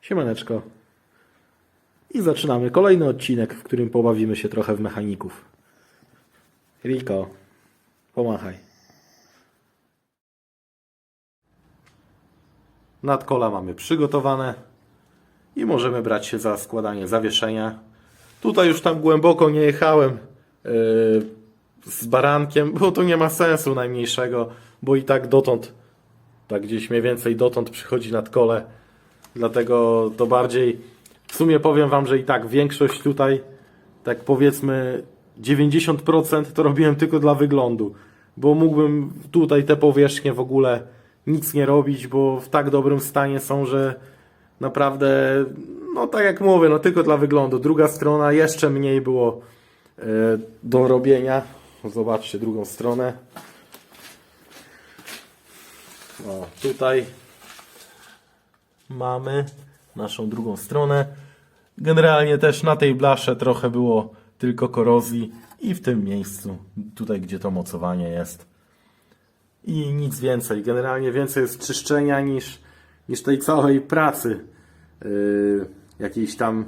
Siemaneczko. I zaczynamy kolejny odcinek, w którym pobawimy się trochę w mechaników. Riko, pomachaj. Nadkola mamy przygotowane i możemy brać się za składanie zawieszenia. Tutaj już tam głęboko nie jechałem yy, z barankiem, bo to nie ma sensu najmniejszego, bo i tak dotąd, tak gdzieś mniej więcej dotąd przychodzi nadkole. Dlatego to bardziej, w sumie powiem Wam, że i tak większość tutaj, tak powiedzmy 90% to robiłem tylko dla wyglądu, bo mógłbym tutaj te powierzchnie w ogóle nic nie robić, bo w tak dobrym stanie są, że naprawdę, no tak jak mówię, no tylko dla wyglądu. Druga strona jeszcze mniej było e, do robienia. Zobaczcie drugą stronę. O, tutaj mamy naszą drugą stronę. Generalnie też na tej blasze trochę było tylko korozji i w tym miejscu, tutaj gdzie to mocowanie jest. I nic więcej. Generalnie więcej jest czyszczenia niż, niż tej całej pracy yy, jakiejś tam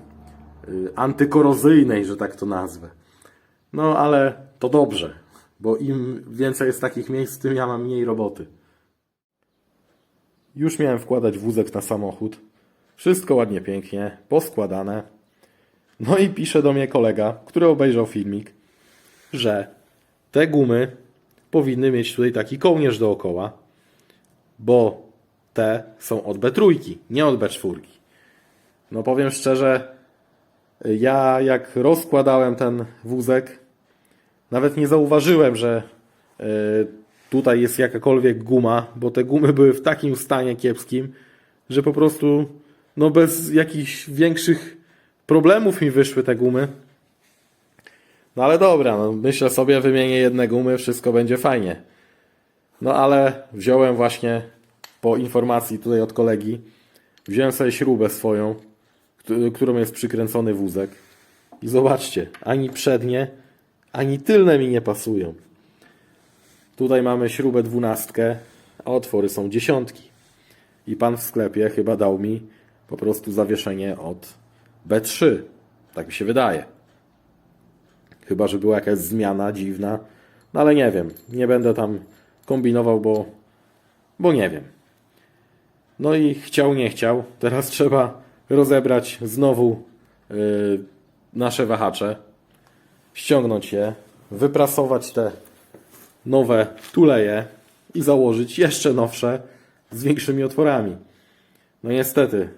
yy, antykorozyjnej, że tak to nazwę. No ale to dobrze, bo im więcej jest takich miejsc, tym ja mam mniej roboty. Już miałem wkładać wózek na samochód. Wszystko ładnie, pięknie, poskładane. No i pisze do mnie kolega, który obejrzał filmik, że te gumy powinny mieć tutaj taki kołnierz dookoła, bo te są od B3, nie od B4. No powiem szczerze, ja jak rozkładałem ten wózek, nawet nie zauważyłem, że e, tutaj jest jakakolwiek guma, bo te gumy były w takim stanie kiepskim, że po prostu no bez jakichś większych problemów mi wyszły te gumy. No ale dobra, no myślę sobie, wymienię jedne gumy, wszystko będzie fajnie. No ale wziąłem właśnie po informacji tutaj od kolegi, wziąłem sobie śrubę swoją, któ- którą jest przykręcony wózek. I zobaczcie, ani przednie, ani tylne mi nie pasują. Tutaj mamy śrubę dwunastkę, a otwory są dziesiątki. I pan w sklepie chyba dał mi po prostu zawieszenie od B3. Tak mi się wydaje. Chyba, że była jakaś zmiana dziwna. No ale nie wiem. Nie będę tam kombinował, bo, bo nie wiem. No i chciał, nie chciał. Teraz trzeba rozebrać znowu yy, nasze wahacze. Ściągnąć je. Wyprasować te nowe tuleje i założyć jeszcze nowsze z większymi otworami. No niestety,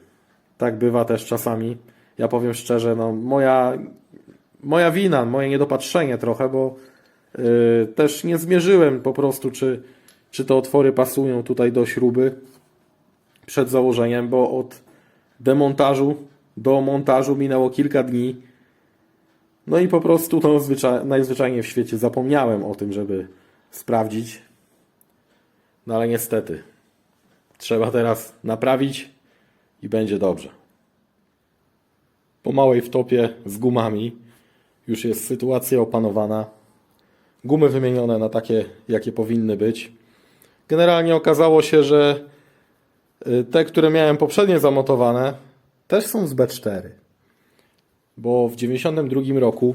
tak bywa też czasami. Ja powiem szczerze, no moja, moja wina, moje niedopatrzenie trochę, bo yy, też nie zmierzyłem po prostu, czy, czy te otwory pasują tutaj do śruby przed założeniem, bo od demontażu do montażu minęło kilka dni. No i po prostu to zwycza- najzwyczajniej w świecie zapomniałem o tym, żeby sprawdzić. No ale niestety, trzeba teraz naprawić i będzie dobrze. Po małej wtopie z gumami już jest sytuacja opanowana. Gumy wymienione na takie, jakie powinny być. Generalnie okazało się, że y, te, które miałem poprzednio zamontowane, też są z B4. Bo w 92 roku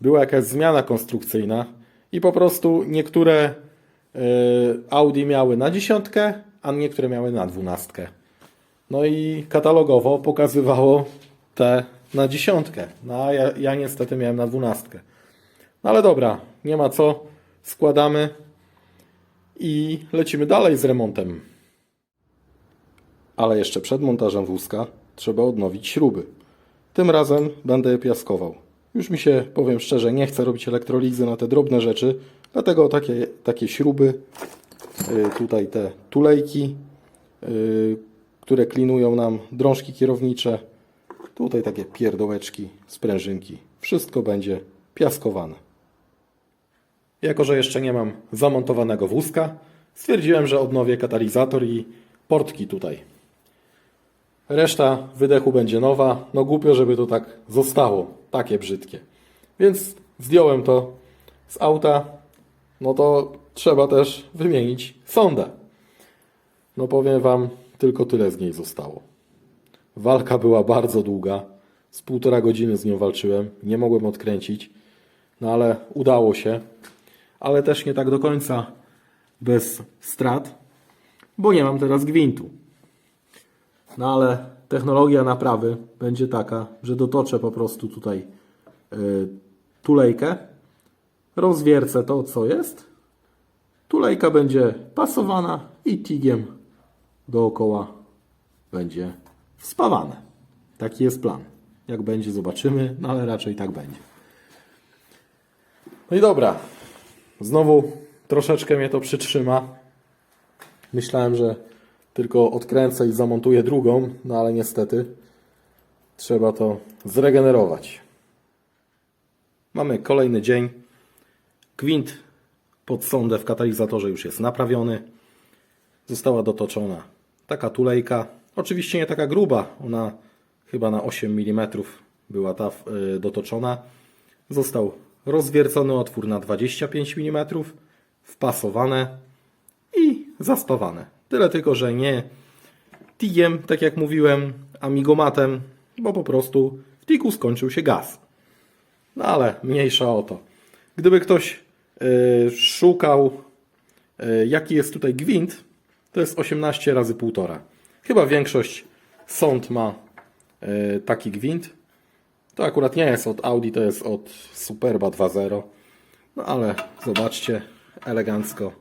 była jakaś zmiana konstrukcyjna i po prostu niektóre y, Audi miały na dziesiątkę, a niektóre miały na dwunastkę. No i katalogowo pokazywało te na dziesiątkę. No a ja, ja niestety miałem na dwunastkę. No ale dobra, nie ma co. Składamy i lecimy dalej z remontem. Ale jeszcze przed montażem wózka trzeba odnowić śruby. Tym razem będę je piaskował. Już mi się, powiem szczerze, nie chce robić elektrolizy na te drobne rzeczy, dlatego takie, takie śruby, yy, tutaj te tulejki, yy, które klinują nam drążki kierownicze, tutaj takie pierdołeczki, sprężynki. Wszystko będzie piaskowane. Jako, że jeszcze nie mam zamontowanego wózka, stwierdziłem, że odnowię katalizator i portki tutaj. Reszta wydechu będzie nowa. No głupio, żeby to tak zostało. Takie brzydkie. Więc zdjąłem to z auta. No to trzeba też wymienić sondę. No powiem Wam, tylko tyle z niej zostało. Walka była bardzo długa. Z półtora godziny z nią walczyłem. Nie mogłem odkręcić. No ale udało się. Ale też nie tak do końca bez strat, bo nie mam teraz gwintu. No ale technologia naprawy będzie taka, że dotoczę po prostu tutaj y, tulejkę, rozwiercę to, co jest. Tulejka będzie pasowana i tigiem dookoła będzie spawane. Taki jest plan. Jak będzie, zobaczymy, no ale raczej tak będzie. No i dobra. Znowu troszeczkę mnie to przytrzyma. Myślałem, że tylko odkręcę i zamontuję drugą, no ale niestety trzeba to zregenerować. Mamy kolejny dzień. Gwint pod sondę w katalizatorze już jest naprawiony. Została dotoczona taka tulejka. Oczywiście nie taka gruba, ona chyba na 8 mm była ta y, dotoczona. Został rozwiercony otwór na 25 mm, wpasowane i zaspawane. Tyle tylko, że nie tigiem, tak jak mówiłem, amigomatem, bo po prostu w tigu skończył się gaz. No ale mniejsza o to. Gdyby ktoś y, szukał, y, jaki jest tutaj gwint, to jest 18 razy 1,5. Chyba większość sąd ma y, taki gwint. To akurat nie jest od Audi, to jest od Superba 2.0. No ale zobaczcie, elegancko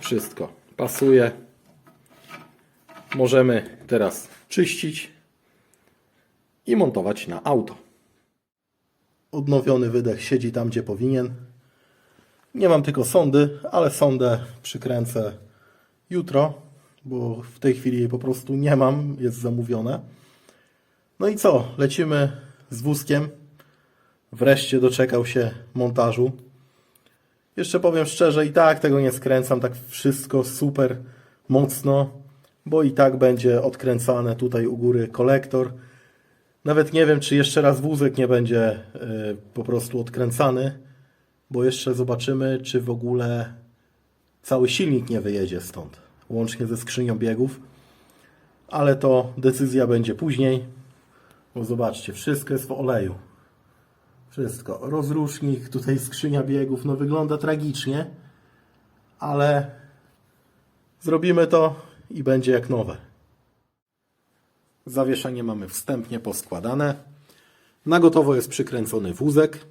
wszystko pasuje. Możemy teraz czyścić i montować na auto. Odnowiony wydech siedzi tam, gdzie powinien. Nie mam tylko sondy, ale sondę przykręcę jutro, bo w tej chwili jej po prostu nie mam, jest zamówione. No i co? Lecimy z wózkiem. Wreszcie doczekał się montażu. Jeszcze powiem szczerze, i tak tego nie skręcam tak wszystko super mocno, bo i tak będzie odkręcane tutaj u góry kolektor. Nawet nie wiem, czy jeszcze raz wózek nie będzie y, po prostu odkręcany, bo jeszcze zobaczymy, czy w ogóle cały silnik nie wyjedzie stąd, łącznie ze skrzynią biegów. Ale to decyzja będzie później, bo zobaczcie, wszystko jest w oleju. Wszystko. Rozrusznik, tutaj skrzynia biegów, no wygląda tragicznie, ale zrobimy to i będzie jak nowe. Zawieszenie mamy wstępnie poskładane. Na gotowo jest przykręcony wózek.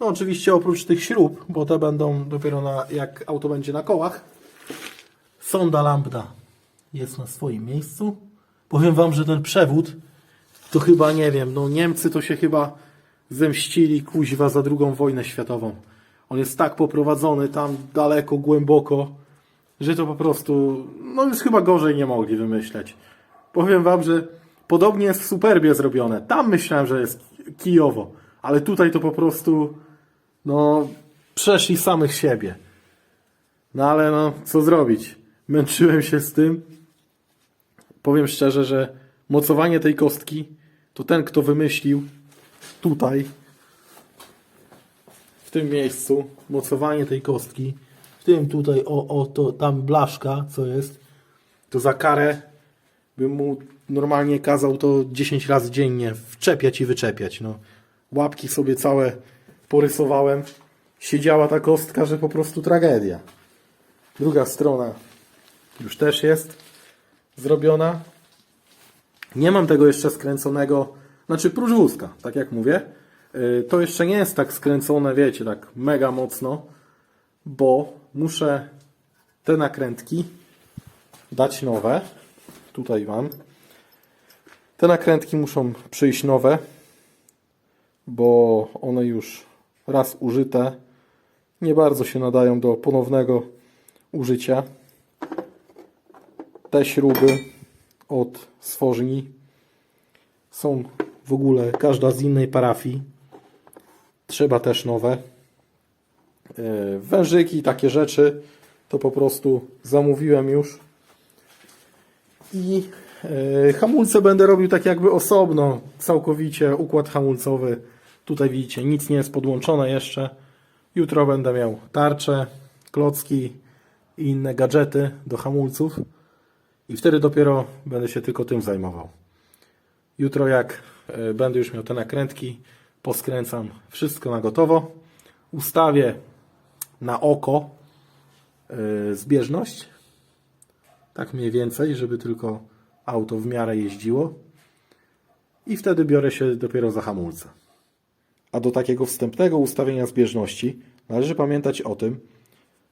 No oczywiście oprócz tych śrub, bo te będą dopiero na, jak auto będzie na kołach. Sonda lambda jest na swoim miejscu. Powiem Wam, że ten przewód to chyba nie wiem, no Niemcy to się chyba zemścili kuźwa za drugą wojnę światową. On jest tak poprowadzony tam daleko, głęboko, że to po prostu, no już chyba gorzej nie mogli wymyśleć. Powiem wam, że podobnie jest w Superbie zrobione. Tam myślałem, że jest kijowo, ale tutaj to po prostu, no, przeszli samych siebie. No ale no, co zrobić? Męczyłem się z tym. Powiem szczerze, że mocowanie tej kostki to ten, kto wymyślił tutaj, w tym miejscu, mocowanie tej kostki, tym tutaj, o, o, to tam blaszka, co jest, to za karę bym mu normalnie kazał to 10 razy dziennie wczepiać i wyczepiać. No. Łapki sobie całe porysowałem. Siedziała ta kostka, że po prostu tragedia. Druga strona już też jest zrobiona. Nie mam tego jeszcze skręconego, znaczy prócz tak jak mówię. Yy, To jeszcze nie jest tak skręcone, wiecie, tak mega mocno, bo muszę te nakrętki dać nowe. Tutaj mam. Te nakrętki muszą przyjść nowe, bo one już raz użyte nie bardzo się nadają do ponownego użycia. Te śruby od stworzni są w ogóle każda z innej parafii. Trzeba też nowe. Yy, Wężyki, takie rzeczy to po prostu zamówiłem już. I yy, hamulce będę robił tak jakby osobno, całkowicie układ hamulcowy. Tutaj widzicie, nic nie jest podłączone jeszcze. Jutro będę miał tarcze, klocki i inne gadżety do hamulców. I wtedy dopiero będę się tylko tym zajmował. Jutro jak e, będę już miał te nakrętki, poskręcam wszystko na gotowo. Ustawię na oko e, zbieżność. Tak mniej więcej, żeby tylko auto w miarę jeździło. I wtedy biorę się dopiero za hamulce. A do takiego wstępnego ustawienia zbieżności należy pamiętać o tym,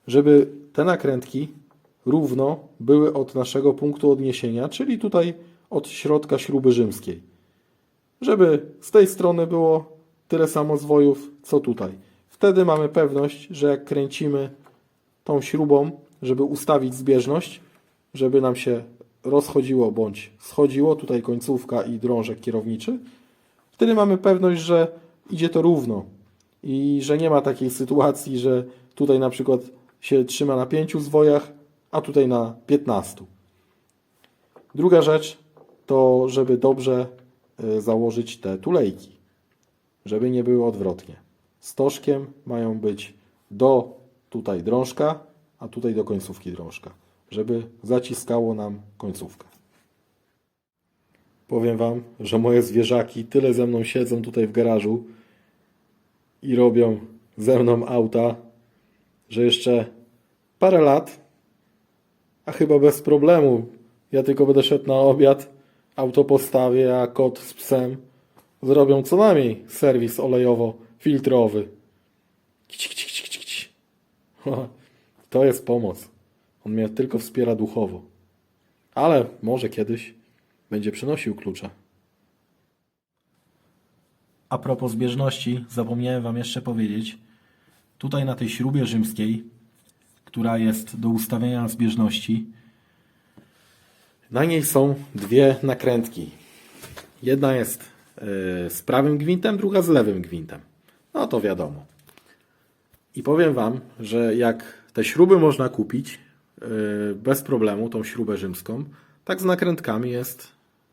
żeby te nakrętki równo były od naszego punktu odniesienia, czyli tutaj od środka śruby rzymskiej. Żeby z tej strony było tyle samo zwojów, co tutaj. Wtedy mamy pewność, że jak kręcimy tą śrubą, żeby ustawić zbieżność, żeby nam się rozchodziło bądź schodziło, tutaj końcówka i drążek kierowniczy, wtedy mamy pewność, że idzie to równo i że nie ma takiej sytuacji, że tutaj na przykład się trzyma na pięciu zwojach, a tutaj na 15. Druga rzecz to, żeby dobrze y, założyć te tulejki, żeby nie były odwrotnie. Stożkiem mają być do tutaj drążka, a tutaj do końcówki drążka, żeby zaciskało nam końcówkę. Powiem Wam, że moje zwierzaki tyle ze mną siedzą tutaj w garażu i robią ze mną auta, że jeszcze parę lat, a chyba bez problemu. Ja tylko będę szedł na obiad, auto postawię, a kot z psem zrobią co najmniej serwis olejowo-filtrowy. Kici, kici, kici, kici, kici. To jest pomoc. On mnie tylko wspiera duchowo. Ale może kiedyś będzie przynosił klucze. A propos zbieżności, zapomniałem Wam jeszcze powiedzieć. Tutaj na tej śrubie rzymskiej, która jest do ustawienia zbieżności, na niej są dwie nakrętki. Jedna jest e, z prawym gwintem, druga z lewym gwintem. No to wiadomo. I powiem Wam, że jak te śruby można kupić e, bez problemu, tą śrubę rzymską, tak z nakrętkami jest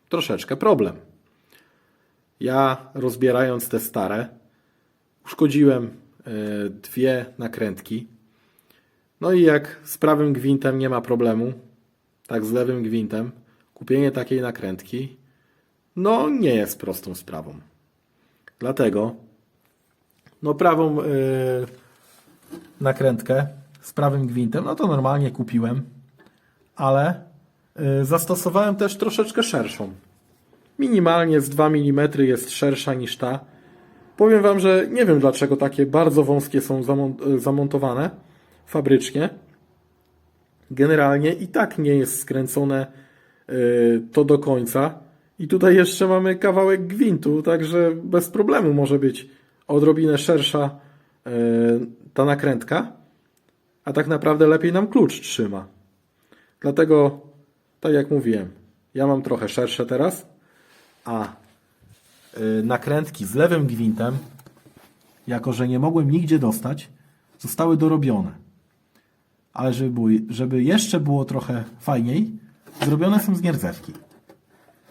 troszeczkę problem. Ja rozbierając te stare, uszkodziłem e, dwie nakrętki. No i jak z prawym gwintem nie ma problemu, tak z lewym gwintem, kupienie takiej nakrętki, no nie jest prostą sprawą. Dlatego, no prawą e, nakrętkę z prawym gwintem, no to normalnie kupiłem, ale y, zastosowałem też troszeczkę szerszą. Minimalnie z 2 mm jest szersza niż ta. Powiem Wam, że nie wiem dlaczego takie bardzo wąskie są zamon- y, zamontowane fabrycznie. Generalnie i tak nie jest skręcone y, to do końca. I tutaj jeszcze mamy kawałek gwintu, także bez problemu może być odrobinę szersza y, ta nakrętka, a tak naprawdę lepiej nam klucz trzyma. Dlatego, tak jak mówiłem, ja mam trochę szersze teraz, a y, nakrętki z lewym gwintem, jako że nie mogłem nigdzie dostać, zostały dorobione. Ale żeby, było, żeby jeszcze było trochę fajniej, zrobione są z nierdzewki.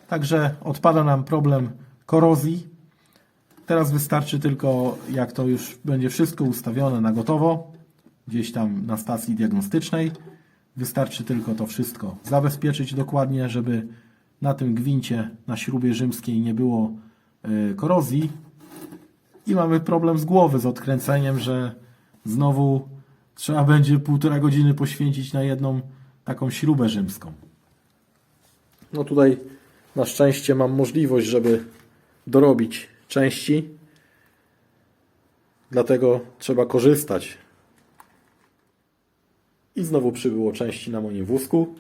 Także odpada nam problem korozji. Teraz wystarczy tylko, jak to już będzie wszystko ustawione na gotowo, gdzieś tam na stacji diagnostycznej, wystarczy tylko to wszystko zabezpieczyć dokładnie, żeby na tym gwincie, na śrubie rzymskiej nie było y, korozji. I mamy problem z głowy z odkręceniem, że znowu trzeba będzie półtora godziny poświęcić na jedną taką śrubę rzymską. No tutaj na szczęście mam możliwość, żeby dorobić części. Dlatego trzeba korzystać. I znowu przybyło części na moim wózku.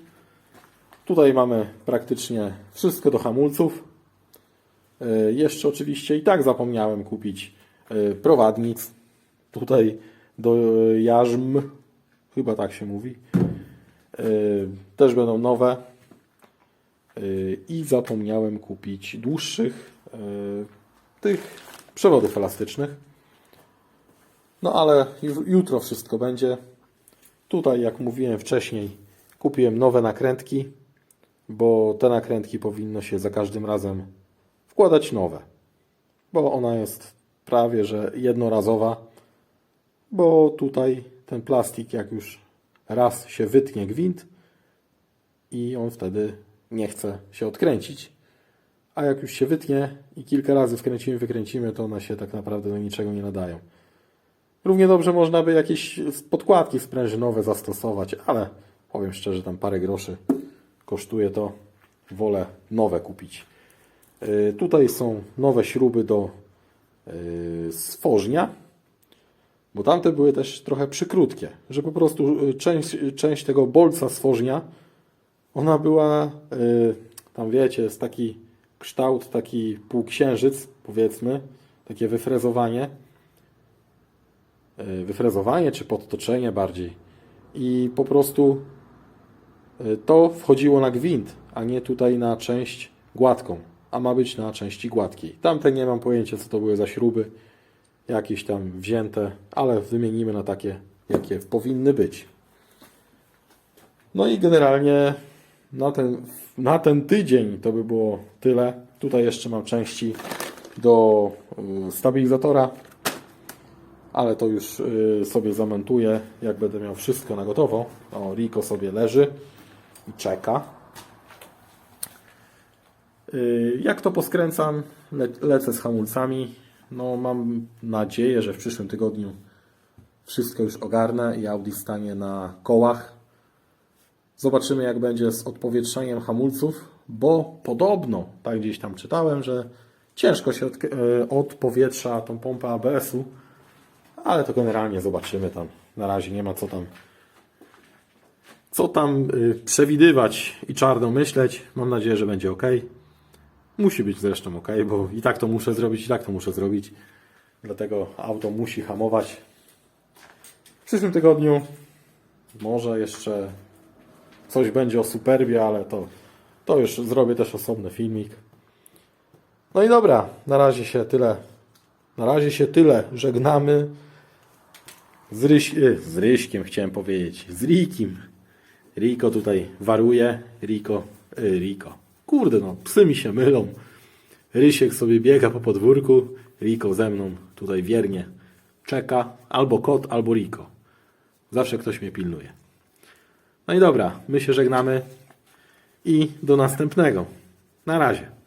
Tutaj mamy praktycznie wszystko do hamulców. E, Jeszcze oczywiście i tak zapomniałem kupić e, prowadnic. Tutaj do jarzm, chyba tak się mówi. E, Też będą nowe. I zapomniałem kupić dłuższych tych przewodów elastycznych. No ale ju- jutro wszystko będzie. Tutaj, jak mówiłem wcześniej, kupiłem nowe nakrętki, bo te nakrętki powinno się za każdym razem wkładać nowe, bo ona jest prawie że jednorazowa, bo tutaj ten plastik, jak już raz się wytnie gwint i on wtedy nie chce się odkręcić, a jak już się wytnie i kilka razy wkręcimy, wykręcimy, to one się tak naprawdę do niczego nie nadają. Równie dobrze można by jakieś podkładki sprężynowe zastosować, ale powiem szczerze, tam parę groszy kosztuje to. Wolę nowe kupić. Yy, Tutaj są nowe śruby do yy, bo tamte były też trochę przykrótkie, że po prostu yy, część, część tego bolca stworznia, ona była, yy, tam wiecie, jest taki kształt, taki półksiężyc, powiedzmy, takie wyfrezowanie, Yy, wyfrezowanie czy podtoczenie bardziej. I po prostu yy, to wchodziło na gwint, a nie tutaj na część gładką, a ma być na części gładkiej. Tamte nie mam pojęcia, co to były za śruby, jakieś tam wzięte, ale wymienimy na takie, jakie powinny być. No i generalnie na ten, na ten tydzień to by było tyle. Tutaj jeszcze mam części do y, stabilizatora, ale to już y, sobie zamontuję, jak będę miał wszystko na gotowo. O, Rico sobie leży i czeka. Y, Jak to poskręcam, le lecę z hamulcami. No, mam nadzieję, że w przyszłym tygodniu wszystko już ogarnę i Audi stanie na kołach. Zobaczymy, jak będzie z odpowietrzeniem hamulców, bo podobno, tak gdzieś tam czytałem, że ciężko się od, e, odpowietrza tą pompę ABS-u, ale to generalnie zobaczymy tam. Na razie nie ma co tam co tam y, przewidywać i czarno myśleć. Mam nadzieję, że będzie ok. Musi być zresztą ok, bo i tak to muszę zrobić, i tak to muszę zrobić. Dlatego auto musi hamować. W przyszłym tygodniu może jeszcze coś będzie o Superbie, ale to, to już zrobię też osobny filmik. No i dobra, na razie się tyle. Na razie się tyle. Żegnamy. Z, Ryś, e, z Ryśkiem chciałem powiedzieć. Z Rikim. Riko tutaj waruje. Riko. E, Riko. Kurde no, psy mi się mylą. Rysiek sobie biega po podwórku. Riko ze mną tutaj wiernie czeka. Albo kot, albo Riko. Zawsze ktoś mnie pilnuje. No i dobra, my się żegnamy i do następnego. Na razie.